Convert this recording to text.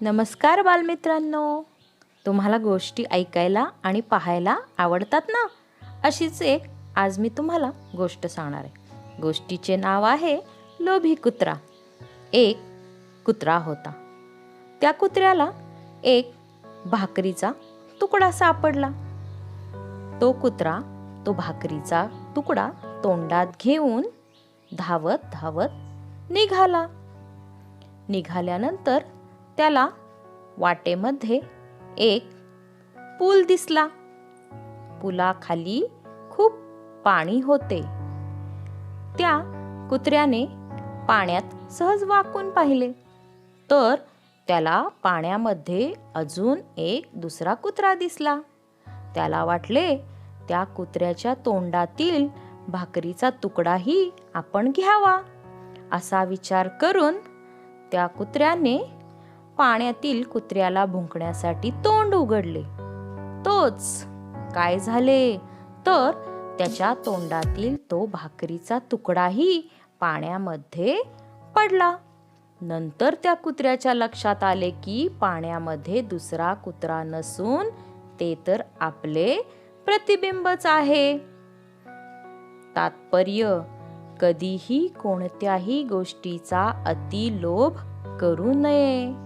नमस्कार बालमित्रांनो. तुम्हाला गोष्टी ऐकायला आणि पाहायला आवडतात ना? अशीच एक आज मी तुम्हाला गोष्ट सांगणार आहे. गोष्टीचे नाव आहे लोभी कुत्रा. एक कुत्रा होता. त्या कुत्र्याला एक भाकरीचा तुकडा सापडला. तो कुत्रा तो भाकरीचा तुकडा तोंडात घेऊन धावत धावत निघाला. निघाल्यानंतर त्याला वाटेमध्ये एक पूल दिसला. पुलाखाली खूप पाणी होते. त्या कुत्र्याने पाण्यात सहज वाकून पाहिले. तर त्याला पाण्यामध्ये अजून एक दुसरा कुत्रा दिसला. त्याला वाटले त्या कुत्र्याच्या तोंडातील भाकरीचा तुकडाही आपण घ्यावा असा विचार करून त्या कुत्र्याने पाण्यातील कुत्र्याला भुंकण्यासाठी तोंड उघडले. तोच काय झाले? तर त्याच्या तोंडातील तो भाकरीचा तुकडाही पाण्यामध्ये पडला. नंतर त्या कुत्र्याच्या लक्षात आले की पाण्यामध्ये दुसरा कुत्रा नसून ते तर आपले प्रतिबिंबच आहे. तात्पर्य कधीही कोणत्याही गोष्टीचा अतिलोभ करू नये.